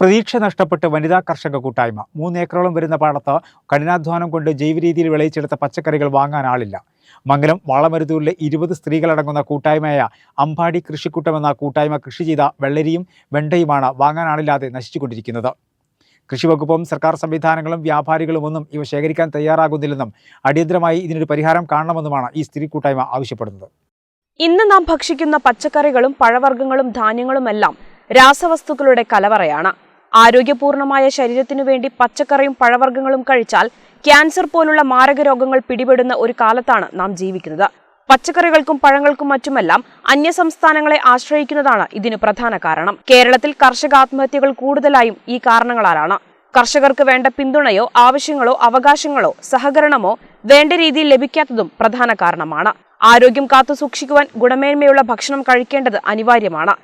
പ്രതീക്ഷ നഷ്ടപ്പെട്ട് വനിതാ കർഷക കൂട്ടായ്മ. മൂന്ന് ഏക്കറോളം വരുന്ന പാടത്ത് കഠിനാധ്വാനം കൊണ്ട് ജൈവരീതിയിൽ വിളയിച്ചെടുത്ത പച്ചക്കറികൾ വാങ്ങാൻ ആളില്ല. മംഗലം വാളമരുതൂരിലെ ഇരുപത് സ്ത്രീകളടങ്ങുന്ന കൂട്ടായ്മയായ അമ്പാടി കൃഷിക്കൂട്ടം എന്ന കൂട്ടായ്മ കൃഷി ചെയ്ത വെള്ളരിയും വെണ്ടയുമാണ് വാങ്ങാൻ ആളില്ലാതെ നശിച്ചുകൊണ്ടിരിക്കുന്നത്. കൃഷിവകുപ്പും സർക്കാർ സംവിധാനങ്ങളും വ്യാപാരികളും ഒന്നും ഇവ ശേഖരിക്കാൻ തയ്യാറാകുന്നില്ലെന്നും അടിയന്തരമായി ഇതിനൊരു പരിഹാരം കാണണമെന്നുമാണ് ഈ സ്ത്രീ കൂട്ടായ്മ ആവശ്യപ്പെടുന്നത്. ഇന്ന് നാം ഭക്ഷിക്കുന്ന പച്ചക്കറികളും പഴവർഗങ്ങളും ധാന്യങ്ങളുമെല്ലാം രാസവസ്തുക്കളുടെ കലവറയാണ്. ആരോഗ്യപൂർണമായ ശരീരത്തിനു വേണ്ടി പച്ചക്കറിയും പഴവർഗങ്ങളും കഴിച്ചാൽ ക്യാൻസർ പോലുള്ള മാരക രോഗങ്ങൾ പിടിപെടുന്ന ഒരു കാലത്താണ് നാം ജീവിക്കുന്നത്. പച്ചക്കറികൾക്കും പഴങ്ങൾക്കും മറ്റുമെല്ലാം അന്യസംസ്ഥാനങ്ങളെ ആശ്രയിക്കുന്നതാണ് ഇതിന് പ്രധാന കാരണം. കേരളത്തിൽ കർഷക ആത്മഹത്യകൾ കൂടുതലായും ഈ കാരണങ്ങളാലാണ്. കർഷകർക്ക് വേണ്ട പിന്തുണയോ ആവശ്യങ്ങളോ അവകാശങ്ങളോ സഹകരണമോ വേണ്ട രീതിയിൽ ലഭിക്കാത്തതും പ്രധാന കാരണമാണ്. ആരോഗ്യം കാത്തു സൂക്ഷിക്കുവാൻ ഗുണമേന്മയുള്ള ഭക്ഷണം കഴിക്കേണ്ടത് അനിവാര്യമാണ്.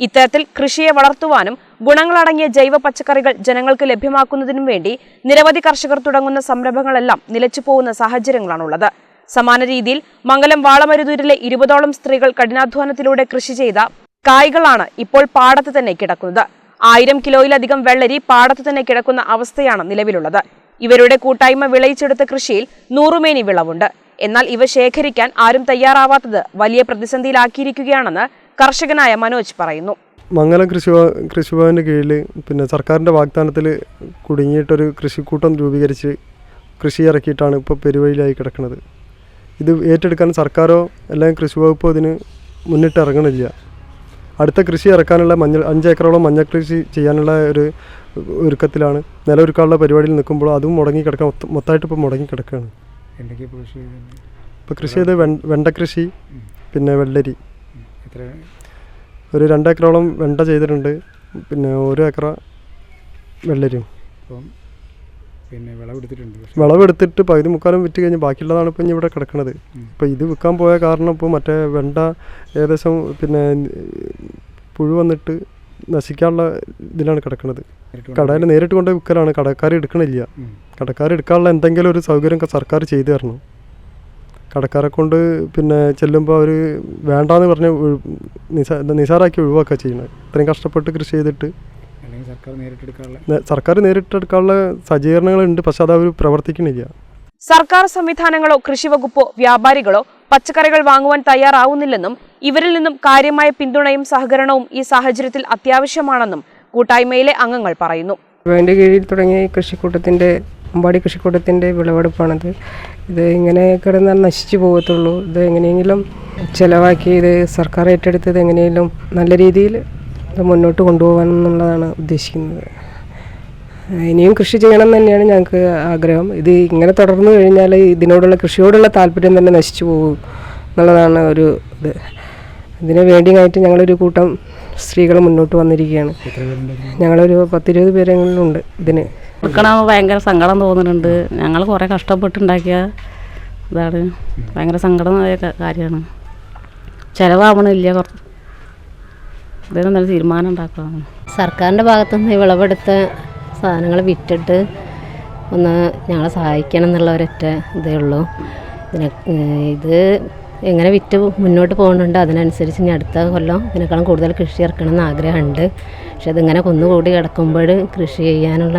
ഇത്തരത്തിൽ കൃഷിയെ വളർത്തുവാനും ഗുണങ്ങളടങ്ങിയ ജൈവ പച്ചക്കറികൾ ജനങ്ങൾക്ക് ലഭ്യമാക്കുന്നതിനും വേണ്ടി നിരവധി കർഷകർ തുടങ്ങുന്ന സംരംഭങ്ങളെല്ലാം നിലച്ചുപോകുന്ന സാഹചര്യങ്ങളാണുള്ളത്. സമാന രീതിയിൽ മംഗലം വാളമരുതൂരിലെ ഇരുപതോളം സ്ത്രീകൾ കഠിനാധ്വാനത്തിലൂടെ കൃഷി ചെയ്ത കായ്കളാണ് ഇപ്പോൾ പാടത്ത് തന്നെ കിടക്കുന്നത്. ആയിരം കിലോയിലധികം വെള്ളരി പാടത്ത് തന്നെ കിടക്കുന്ന അവസ്ഥയാണ് നിലവിലുള്ളത്. ഇവരുടെ കൂട്ടായ്മ വിളയിച്ചെടുത്ത കൃഷിയിൽ നൂറുമേനി വിളവുണ്ട്. എന്നാൽ ഇവ ശേഖരിക്കാൻ ആരും തയ്യാറാവാത്തത് വലിയ പ്രതിസന്ധിയിലാക്കിയിരിക്കുകയാണെന്ന് കർഷകനായ മനോജ് പറയുന്നു. മംഗലം കൃഷി കൃഷിഭവന്റെ കീഴിൽ പിന്നെ സർക്കാരിന്റെ വാഗ്ദാനത്തിൽ കുടുങ്ങിയിട്ടൊരു കൃഷിക്കൂട്ടം രൂപീകരിച്ച് കൃഷി ഇറക്കിയിട്ടാണ് ഇപ്പോൾ പെരുവഴിയിലായി കിടക്കുന്നത്. ഇത് ഏറ്റെടുക്കാൻ സർക്കാരോ അല്ലെങ്കിൽ കൃഷി വകുപ്പോ ഇതിന് മുന്നിട്ട് ഇറങ്ങണില്ല അടുത്ത കൃഷി ഇറക്കാനുള്ള മഞ്ഞൾ അഞ്ചേക്കറോളം മഞ്ഞൾ കൃഷി ചെയ്യാനുള്ള ഒരു ഒരുക്കത്തിലാണ് നിലൊരുക്കാനുള്ള പരിപാടിയിൽ നിൽക്കുമ്പോൾ അതും മുടങ്ങി കിടക്കാൻ മൊത്ത- മൊത്തമായിട്ട് ഇപ്പോൾ മുടങ്ങി കിടക്കുകയാണ്. ഇപ്പോൾ കൃഷി ചെയ്ത് വെ വെണ്ട കൃഷി പിന്നെ വെള്ളരി. എത്ര ഒരു രണ്ടേക്കറോളം വെണ്ട ചെയ്തിട്ടുണ്ട്. പിന്നെ ഒരു ഏക്കർ വെള്ളരിയും. അപ്പം പിന്നെ വിളവെടുത്തിട്ടുണ്ട് വിളവെടുത്തിട്ട് പകുതി മുക്കാലും വിറ്റ് കഴിഞ്ഞ് ബാക്കിയുള്ളതാണ് ഇപ്പം ഇനി ഇവിടെ കിടക്കുന്നത് ഇപ്പം ഇത് വിൽക്കാൻ പോയ കാരണം ഇപ്പോൾ മറ്റേ വെണ്ട ഏകദേശം പിന്നെ പുഴു വന്നിട്ട് നശിക്കാനുള്ള ഇതിലാണ് കിടക്കുന്നത് കടയിൽ നേരിട്ട് കൊണ്ടുപോയി വിൽക്കലാണ്. കടക്കാർ എടുക്കണില്ല. കടക്കാർ എടുക്കാനുള്ള എന്തെങ്കിലും ഒരു സൗകര്യം സർക്കാർ ചെയ്തു തരണം. കടക്കാരെ കൊണ്ട് പിന്നെ ചെല്ലുമ്പോൾ അവർ വേണ്ടാന്ന് പറഞ്ഞ് നിസാ നിസാറാക്കി ഒഴിവാക്കുക ചെയ്യുന്നത്. ഇത്രയും കഷ്ടപ്പെട്ട് കൃഷി ചെയ്തിട്ട്. അല്ലെങ്കിൽ സർക്കാർ നേരിട്ടെടുക്കാനുള്ള സജ്ജീകരണങ്ങളുണ്ട്. പക്ഷെ അത് അവർ പ്രവർത്തിക്കുന്നില്ല സർക്കാർ സംവിധാനങ്ങളോ കൃഷിവകുപ്പോ വ്യാപാരികളോ പച്ചക്കറികൾ വാങ്ങുവാൻ തയ്യാറാവുന്നില്ലെന്നും ഇവരിൽ നിന്നും കാര്യമായ പിന്തുണയും സഹകരണവും ഈ സാഹചര്യത്തിൽ അത്യാവശ്യമാണെന്നും കൂട്ടായ്മയിലെ അംഗങ്ങൾ പറയുന്നു. അതിന്റെ കീഴിൽ തുടങ്ങിയ കൃഷിക്കൂട്ടത്തിന്റെ കൃഷിക്കൂട്ടത്തിന്റെ അമ്പാടി കൃഷിക്കൂട്ടത്തിന്റെ വിളവെടുപ്പാണിത്. ഇത് ഇങ്ങനെ കിടന്നാൽ നശിച്ചു പോകത്തുള്ളൂ. ഇത് എങ്ങനെയെങ്കിലും ചിലവാക്കി ഇത് സർക്കാർ ഏറ്റെടുത്ത് ഇത് എങ്ങനെയെങ്കിലും നല്ല രീതിയിൽ ഇത് മുന്നോട്ട് കൊണ്ടുപോകാൻ എന്നുള്ളതാണ് ഉദ്ദേശിക്കുന്നത്. ഇനിയും കൃഷി ചെയ്യണം തന്നെയാണ് ഞങ്ങൾക്ക് ആഗ്രഹം. ഇത് ഇങ്ങനെ തുടർന്നു കഴിഞ്ഞാൽ ഇതിനോടുള്ള കൃഷിയോടുള്ള താല്പര്യം തന്നെ നശിച്ചു പോകും എന്നുള്ളതാണ് ഒരു ഇത്. ഇതിന് വേണ്ടിയായിട്ട് ഞങ്ങളൊരു കൂട്ടം സ്ത്രീകൾ മുന്നോട്ട് വന്നിരിക്കുകയാണ്. ഞങ്ങളൊരു പത്തിരുപത് പേരെങ്കിലും ഉണ്ട് ഇതിന്. കൊടുക്കണ ഭയങ്കര സങ്കടം തോന്നുന്നുണ്ട്. ഞങ്ങൾ കുറേ കഷ്ടപ്പെട്ടുണ്ടാക്കിയ ഇതാണ്. ഭയങ്കര സങ്കടമായ കാര്യമാണ്. ചിലവാവണില്ല കുറച്ച് ഇതിന് നല്ല തീരുമാനം ഉണ്ടാക്കണം. സർക്കാരിന്റെ ഭാഗത്തുനിന്ന് വിളവെടുത്ത സാധനങ്ങൾ വിറ്റിട്ട് ഒന്ന് ഞങ്ങളെ സഹായിക്കണം എന്നുള്ള ഒരൊറ്റ ഇതേ ഉള്ളൂ. ഇതിനെ ഇത് എങ്ങനെ വിറ്റ് മുന്നോട്ട് പോകുന്നുണ്ട് അതിനനുസരിച്ച് ഇനി അടുത്ത കൊല്ലം ഇതിനേക്കാളും കൂടുതൽ കൃഷി ഇറക്കണം എന്ന് ആഗ്രഹമുണ്ട്. പക്ഷെ അതിങ്ങനെ കുന്നുകൂടി കിടക്കുമ്പോൾ കൃഷി ചെയ്യാനുള്ള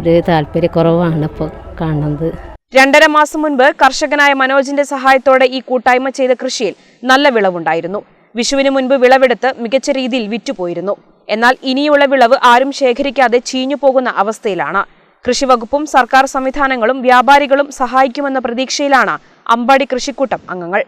ഒരു താല്പര്യക്കുറവാണ് ഇപ്പോൾ കാണുന്നത്. രണ്ടര മാസം മുൻപ് കർഷകനായ മനോജിന്റെ സഹായത്തോടെ ഈ കൂട്ടായ്മ ചെയ്ത കൃഷിയിൽ നല്ല വിളവുണ്ടായിരുന്നു. വിഷുവിന് മുൻപ് വിളവെടുത്ത് മികച്ച രീതിയിൽ വിറ്റുപോയിരുന്നു. എന്നാൽ ഇനിയുള്ള വിളവ് ആരും ശേഖരിക്കാതെ ചീഞ്ഞു പോകുന്ന അവസ്ഥയിലാണ്. കൃഷിവകുപ്പും സർക്കാർ സംവിധാനങ്ങളും വ്യാപാരികളും സഹായിക്കുമെന്ന പ്രതീക്ഷയിലാണ് അമ്പാടി കൃഷിക്കൂട്ടം അംഗങ്ങൾ.